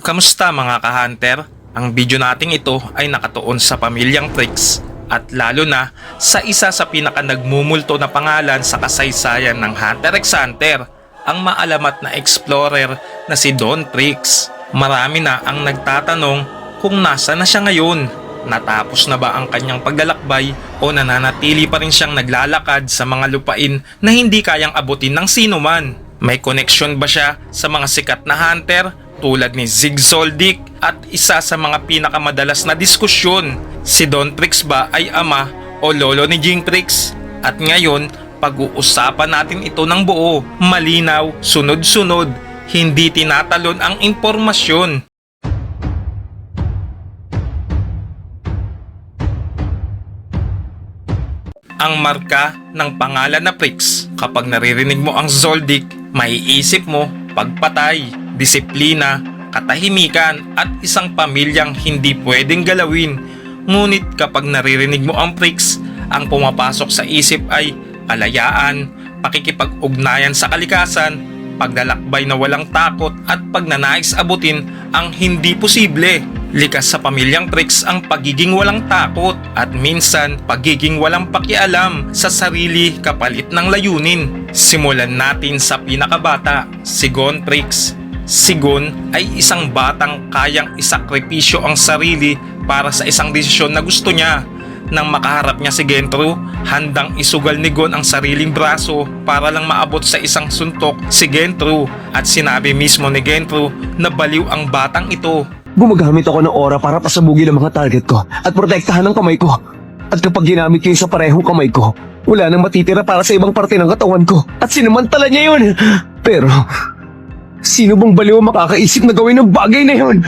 Kamusta mga ka-hunter? Ang video nating ito ay nakatuon sa pamilyang Tricks at lalo na sa isa sa pinaka nagmumulto na pangalan sa kasaysayan ng Hunter x Hunter, ang maalamat na explorer na si Don Tricks. Marami na ang nagtatanong kung nasa na siya ngayon. Natapos na ba ang kanyang paglalakbay o nananatili pa rin siyang naglalakad sa mga lupain na hindi kayang abutin ng sino man? May koneksyon ba siya sa mga sikat na hunter tulad ni Zig Zoldyck at isa sa mga pinakamadalas na diskusyon, si Don Trix ba ay ama o lolo ni Jing Trix? At ngayon, pag-uusapan natin ito ng buo, malinaw, sunod-sunod, hindi tinatalon ang impormasyon. ang marka ng pangalan na Prix. Kapag naririnig mo ang Zoldyck, maiisip mo pagpatay, disiplina, katahimikan at isang pamilyang hindi pwedeng galawin. Ngunit kapag naririnig mo ang Prix, ang pumapasok sa isip ay kalayaan, pakikipag-ugnayan sa kalikasan, paglalakbay na walang takot at pagnanais abutin ang hindi posible. Likas sa pamilyang Trix ang pagiging walang takot at minsan pagiging walang pakialam sa sarili kapalit ng layunin. Simulan natin sa pinakabata, si Gon Trix. Si Gon ay isang batang kayang isakripisyo ang sarili para sa isang desisyon na gusto niya. Nang makaharap niya si Gentro, handang isugal ni Gon ang sariling braso para lang maabot sa isang suntok si Gentro at sinabi mismo ni Gentro na baliw ang batang ito. Gumagamit ako ng aura para pasabugin ang mga target ko at protektahan ang kamay ko. At kapag ginamit ko yun sa parehong kamay ko, wala nang matitira para sa ibang parte ng katawan ko. At sinamantala niya yun. Pero, sino bang baliw ang makakaisip na gawin ng bagay na yun?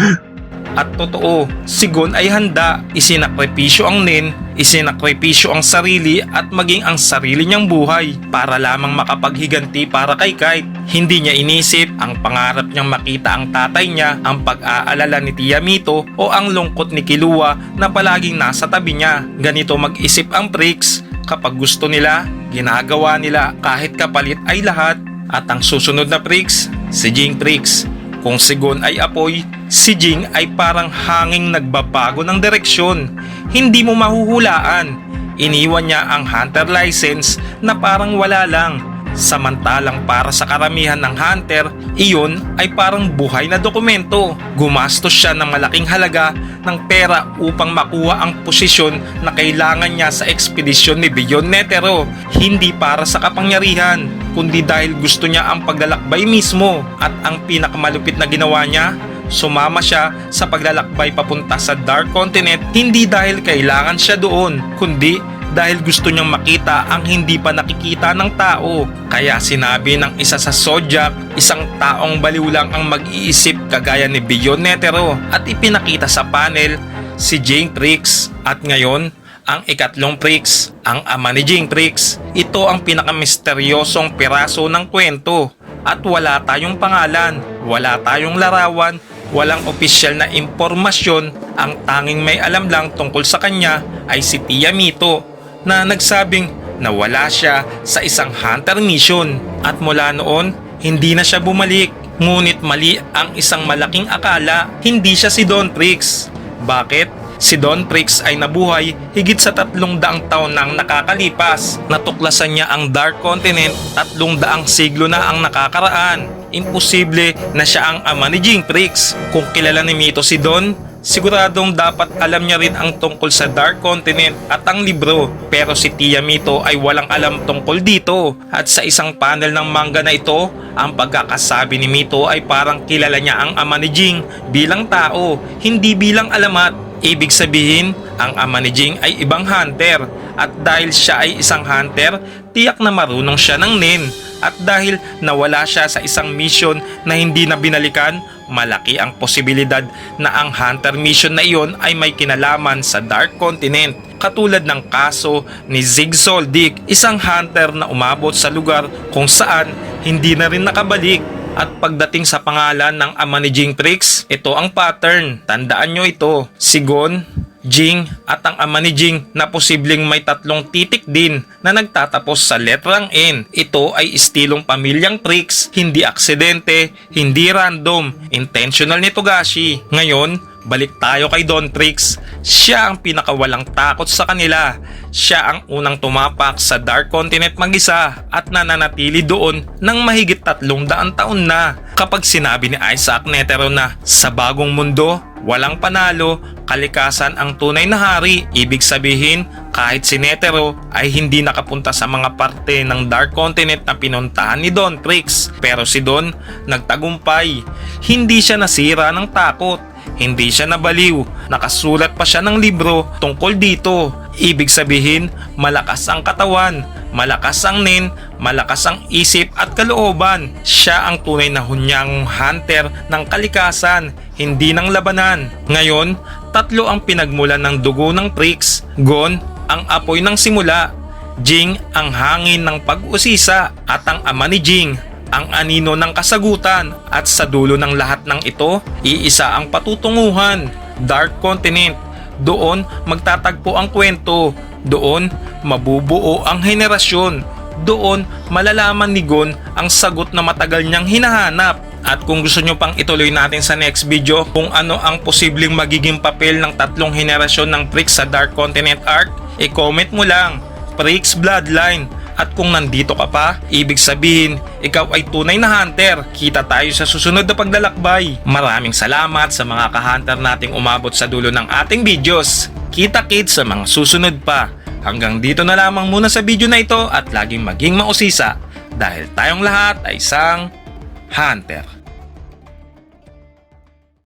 At totoo, si Gon ay handa, isinakripisyo ang nin, isinakripisyo ang sarili at maging ang sarili niyang buhay para lamang makapaghiganti para kay Kite. Hindi niya inisip ang pangarap niyang makita ang tatay niya, ang pag-aalala ni Tia Mito o ang lungkot ni Kilua na palaging nasa tabi niya. Ganito mag-isip ang Prix, kapag gusto nila, ginagawa nila kahit kapalit ay lahat. At ang susunod na Prix, si Jing Prix. Kung si Gon ay apoy, si Jing ay parang hanging nagbabago ng direksyon. Hindi mo mahuhulaan. Iniwan niya ang hunter license na parang wala lang. Samantalang para sa karamihan ng hunter, iyon ay parang buhay na dokumento. Gumastos siya ng malaking halaga ng pera upang makuha ang posisyon na kailangan niya sa ekspedisyon ni Bion Netero. Hindi para sa kapangyarihan, kundi dahil gusto niya ang paglalakbay mismo. At ang pinakamalupit na ginawa niya, sumama siya sa paglalakbay papunta sa Dark Continent hindi dahil kailangan siya doon, kundi dahil gusto niyang makita ang hindi pa nakikita ng tao. Kaya sinabi ng isa sa Zodiac, isang taong baliw lang ang mag-iisip kagaya ni Netero at ipinakita sa panel si Jane Trix. At ngayon, ang ikatlong Prix, ang ama ni Jing Prix. Ito ang pinakamisteryosong piraso ng kwento at wala tayong pangalan, wala tayong larawan, walang opisyal na impormasyon. Ang tanging may alam lang tungkol sa kanya ay si Tia Mito na nagsabing nawala siya sa isang hunter mission at mula noon hindi na siya bumalik. Ngunit mali ang isang malaking akala, hindi siya si Don Prix. Bakit? Si Don Prix ay nabuhay higit sa tatlong daang taon nang nakakalipas. Natuklasan niya ang Dark Continent, tatlong daang siglo na ang nakakaraan. Imposible na siya ang ama ni Jing Prix. Kung kilala ni Mito si Don, siguradong dapat alam niya rin ang tungkol sa Dark Continent at ang libro. Pero si Tia Mito ay walang alam tungkol dito. At sa isang panel ng manga na ito, ang pagkakasabi ni Mito ay parang kilala niya ang ama ni Jing bilang tao, hindi bilang alamat. Ibig sabihin, ang ama ni Jing ay ibang hunter at dahil siya ay isang hunter, tiyak na marunong siya ng nin. At dahil nawala siya sa isang mission na hindi na binalikan, malaki ang posibilidad na ang hunter mission na iyon ay may kinalaman sa Dark Continent. Katulad ng kaso ni Zig Zoldyck, isang hunter na umabot sa lugar kung saan hindi na rin nakabalik. At pagdating sa pangalan ng ama ni Jing Trix, ito ang pattern. Tandaan nyo ito. Si Gon, Jing at ang ama ni Jing na posibleng may tatlong titik din na nagtatapos sa letrang N. Ito ay estilong pamilyang Trix, hindi aksidente, hindi random, intentional ni Togashi. Ngayon, balik tayo kay Don Trix. Siya ang pinakawalang takot sa kanila. Siya ang unang tumapak sa Dark Continent mag-isa at nananatili doon ng mahigit tatlong daan taon na. Kapag sinabi ni Isaac Netero na sa bagong mundo, walang panalo, kalikasan ang tunay na hari. Ibig sabihin, kahit si Netero ay hindi nakapunta sa mga parte ng Dark Continent na pinuntahan ni Don Trix. Pero si Don nagtagumpay. Hindi siya nasira ng takot. Hindi siya nabaliw. Nakasulat pa siya ng libro tungkol dito. Ibig sabihin, malakas ang katawan, malakas ang nin, malakas ang isip at kalooban. Siya ang tunay na hunyang hunter ng kalikasan, hindi ng labanan. Ngayon, tatlo ang pinagmulan ng dugo ng Prix. Gon, ang apoy ng simula. Jing, ang hangin ng pag-usisa. At ang ama ni Jing, ang anino ng kasagutan at sa dulo ng lahat ng ito, iisa ang patutunguhan, Dark Continent. Doon magtatagpo ang kwento, doon mabubuo ang henerasyon, doon malalaman ni Gon ang sagot na matagal niyang hinahanap. At kung gusto nyo pang ituloy natin sa next video kung ano ang posibleng magiging papel ng tatlong henerasyon ng Prix sa Dark Continent Arc, i-comment mo lang, Prix Bloodline. At kung nandito ka pa, ibig sabihin, ikaw ay tunay na hunter. Kita tayo sa susunod na paglalakbay. Maraming salamat sa mga ka-hunter nating umabot sa dulo ng ating videos. Kita kids sa mga susunod pa. Hanggang dito na lamang muna sa video na ito at laging maging mausisa dahil tayong lahat ay isang hunter.